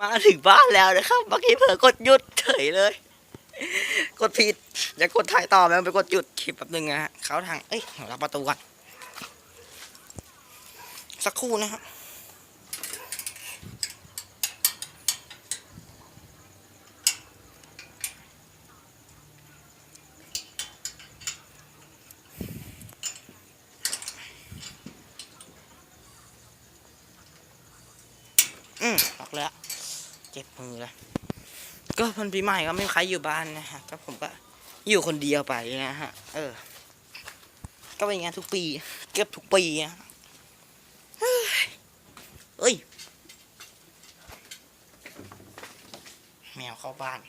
มาถึงบ้านแล้วนะครับเมื่อกี้เผลอกดหยุดเฉยเลย กดผิดอย่ากดถ่ายต่อแล้วไปกดหยุดคลิปแป๊บนึงนะฮะเขาทางเอ้ยรับประตูก่อนสักครู่นะครับอืมออกแล้ว เจ็บมือลยก็มันปีใหม่ก็ไม่มีใครอยู่บ้านนะฮะก็ผมก็อยู่คนเดียวไปนะฮะ เออ ก็เป็นอย่างนั้นทุกปี เก็บทุกปีอะเฮ้ยเอ้ย แมวเข้าบ้าน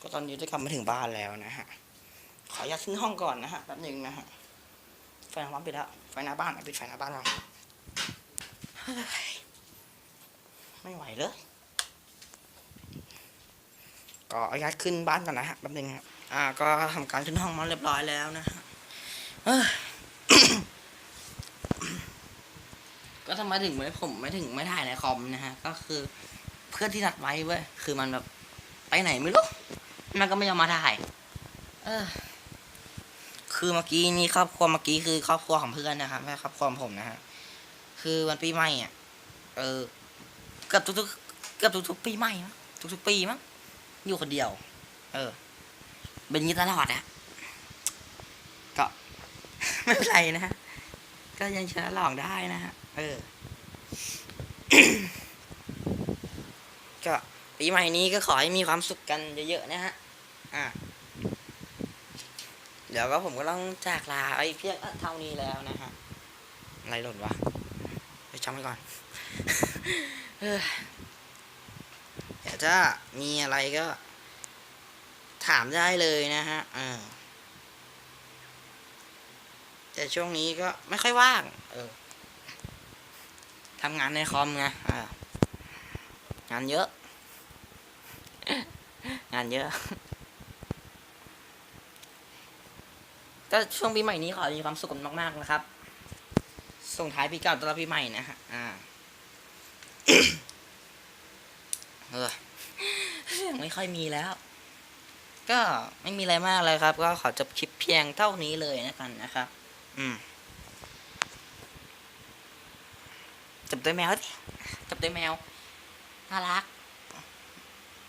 ก็ตอนนี้ได้กลับมาถึงบ้านแล้วนะฮะ ขออนุญาตขึ้นห้องก่อนนะฮะแป๊บหนึ่งนะฮะ ไฟหน้าบ้านปิดแล้วไฟหน้าบ้านอะปิดไฟหน้าบ้านเราไม่ไหวเลย ก็อาญาตขึ้นบ้านก่อนนะฮะแป๊บนึงครับอ่า ก็ทำการขึ้นห้องมาเรียบร้อยแล้วนะฮะเอ้ยก็ทำไมถึงไม่ผมไม่ถึงไม่ถ่ายในคอมนะฮะ ก็คือเพื่อนที่นัดไว้เว้ย คือมันแบบไปไหนไม่รู้ มันก็ไม่ยอมมาถ่าย เออ คือเมื่อกี้นี่ครอบครัวเมื่อกี้คือครอบครัวของเพื่อนนะครับไม่ครอบครัวของผมนะฮะคือวันปีใหม่อะเออเกือบทุกๆเกือบทุกๆปีใหม่มั้งทุกๆปีมั้งอยู่คนเดียว เออ เป็นงี้ตลอดอะก็ ไม่เป็นไรนะฮะก็ยังฉลองได้นะฮะเออก็ปีใหม่นี้ก็ขอให้มีความสุขกันเยอะๆนะฮะอ่า เดี๋ยวก็ผมก็ต้องจากลาไอ้เพียงเท่านี้แล้วนะฮะอะไรหล่นวะไปจำไว้ก่อนเดี๋ยวถ้ามีอะไรก็ ถามได้เลยนะฮะเออแต่ช่วงนี้ก็ไม่ค่อยว่าง เออทำงานในคอมไงงานเยอะ งานเยอะ ก็ช่วงปีใหม่นี้ขอมีความสุขกันมากๆนะครับ ส่งท้ายปีเก่าต้อนรับปีใหม่นะฮะอ่าเออยังไม่ค่อยมีแล้ว ก็ไม่มีอะไรมากเลยครับ ก็ขอจบคลิปเพียงเท่านี้เลยนะกันนะครับ อืมจบด้วยแมวดิจบด้วยแมวน่ารัก